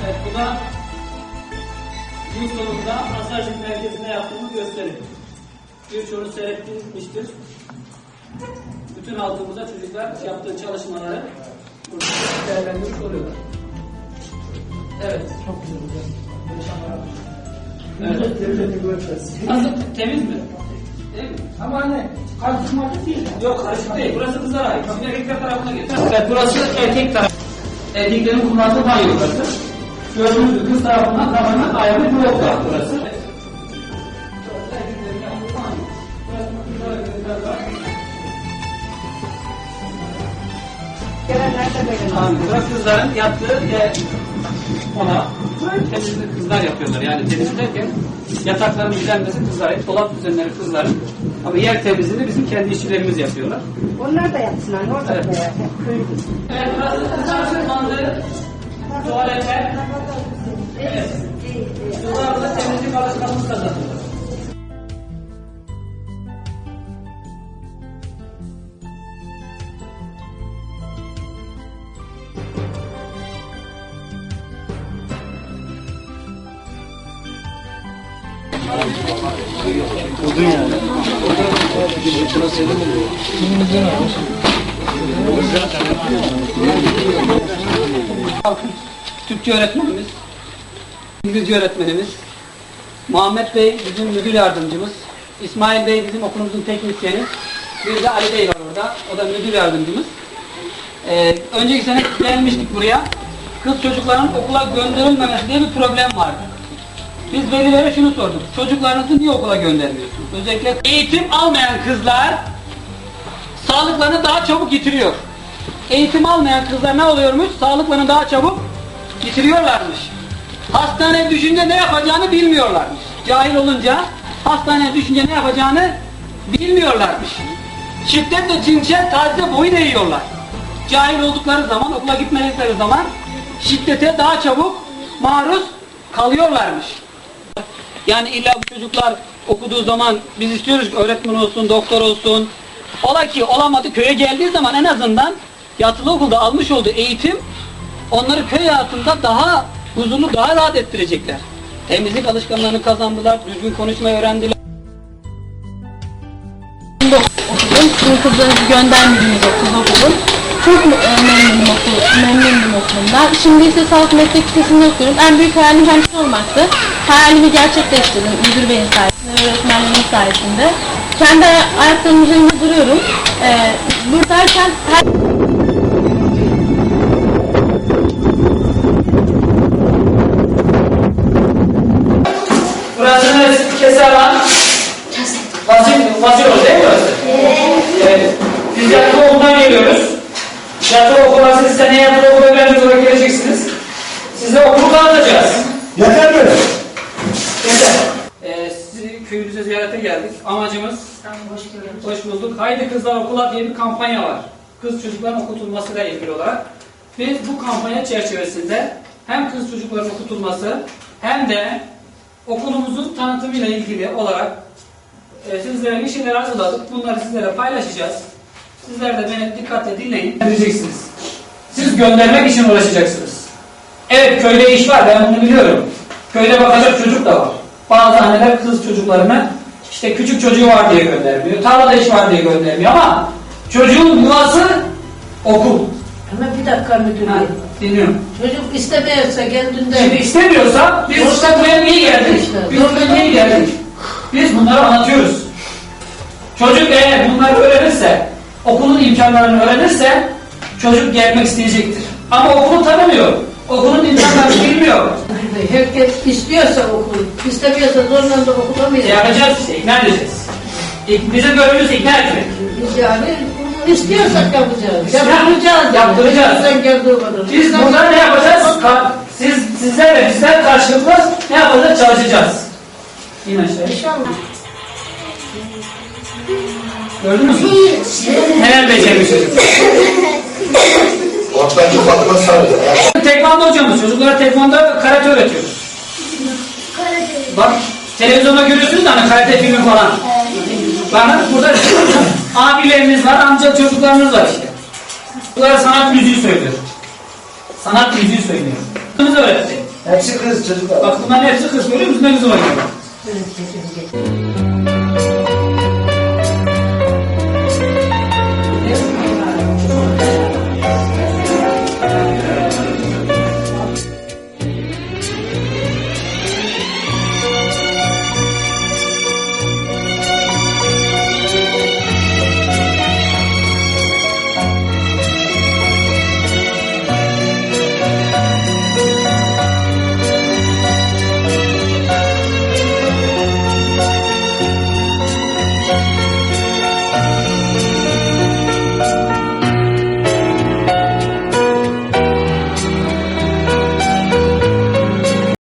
sonunda gün sonunda masaj merkezinde yaptığımı göstereyim. Birçoğunu seyretmiştir. Bütün altımızda çocuklar yaptığı çalışmaları burada değerlendirmiş oluyorlar. Evet. Çok güzel Evet. Nasıl? Temiz mi? Değil mi? Ama hani karıştırmacı değil. Yok karışık değil. Burası kızlara ait. Şimdi erkekler tarafına geçelim. Evet burası erkek tarafı. Erkeklerin kullandığı banyo burası. Gördüğünüz gibi kız tarafından tamamen ayrı bir blok var burası. Yaptığı burası kızların yattığı yer. Ona temizlik kızlar yapıyorlar. Yani temizlik derken yatakların düzenlemesi kızlar, dolap düzenleri kızların. Ama yer temizliğini bizim kendi işçilerimiz yapıyorlar. Onlar da yapsınlar. Olacak Evet. be? Köylü. Evet, burası kızların tuvaletler. Evet. Kızlarla temizlik alışkanlığı kazanıyorlar. Türkçe öğretmenimiz, İngilizce öğretmenimiz, Muhammed Bey bizim müdür yardımcımız, İsmail Bey bizim okulumuzun teknisyeni, bir de Ali Bey var orada, o da müdür yardımcımız. Ee, önceki sene gelmiştik buraya, kız çocukların okula gönderilmemesi diye bir problem vardı. Biz velilere şunu sorduk, çocuklarınızı niye okula göndermiyorsunuz? Özellikle eğitim almayan kızlar sağlıklarını daha çabuk yitiriyor. Eğitim almayan kızlar ne oluyormuş? Sağlıklarını daha çabuk yitiriyorlarmış. Hastaneye düşünce ne yapacağını bilmiyorlarmış. Cahil olunca hastaneye düşünce ne yapacağını bilmiyorlarmış. Şiddetle cinsel tacize boyun eğiyorlar. Cahil oldukları zaman, okula gitmedikleri zaman şiddete daha çabuk maruz kalıyorlarmış. Yani illa bu çocuklar okuduğu zaman biz istiyoruz ki öğretmen olsun, doktor olsun. Ola ki olamadı köye geldiği zaman en azından yatılı okulda almış olduğu eğitim onları köy hayatında daha huzurlu, daha rahat ettirecekler. Temizlik alışkanlığını kazandılar, düzgün konuşmayı öğrendiler. Sizin kızlarınızı göndermediğiniz okul okudum. Çok memnunum okul, memnunum okulumdan. Şimdi ise sağlık meslek lisesinde okuyorum. En büyük hayalim hemşire olmaktı. Hayalimi gerçekleştirdim müdür beyin sayesinde, öğretmenlerin sayesinde. Kendi ay- ayaklarımın üzerinde duruyorum. E, buradayken her okula siz seneye yatılı okula öğrenci olarak geleceksiniz. Size okulu tanıtacağız. Yeter mi? Yeter. Ee, sizi köyünüze ziyarete geldik. Amacımız hoş bulduk. Haydi Kızlar Okula diye bir kampanya var. Kız çocukların okutulmasıyla ilgili olarak. Biz bu kampanya çerçevesinde hem kız çocukların okutulması hem de okulumuzun tanıtımıyla ilgili olarak e, sizlere bir şeyler hazırladık. Bunları sizlere paylaşacağız. Sizler de beni dikkatle dinleyin. Diyeceksiniz. Siz göndermek için uğraşacaksınız. Evet köyde iş var ben bunu biliyorum. Köyde bakacak çocuk da var. Bazı anneler kız çocuklarını işte küçük çocuğu var diye göndermiyor. Tarlada iş var diye göndermiyor ama çocuğun yuvası okul. Ama bir dakika müdür Ha, bey. dinliyorum. Çocuk istemiyorsa kendinde Şimdi istemiyorsa biz işte buraya niye geldik? Biz buraya niye geldik? Biz bunları anlatıyoruz. Çocuk eğer bunları öğrenirse, okulun imkanlarını öğrenirse çocuk gelmek isteyecektir. Ama okulu tanımıyor. Okulun imkanlarını bilmiyor. herkes istiyorsa okul, istemiyorsa zorla da okulamayız. Yapacağız işte, ikna edeceğiz. Bizim görevimiz ikna etmek. Biz yani istiyorsak yapacağız. Ya- Yapacağız. yaptıracağız. Biz burada ne yapacağız? Ka- siz, sizler ve bizler karşılıklı ne yapacağız? Çalışacağız. İn aşağıya. İnşallah. Gördün mü? Neler becermiş çocuk. Ortancı Fatma Sarı. Tekvando hocamız. Çocuklara tekvando karate öğretiyoruz. Bak televizyonda görüyorsunuz da hani karate filmi falan. Bakın burada abileriniz var, amca çocuklarınız var işte. Bunlar sanat müziği söylüyor. Sanat müziği söylüyor. Kızımız öğretti. Hepsi kız çocuklar. Bak bunların hepsi kız görüyor musun? Ne güzel oynuyorlar. Evet,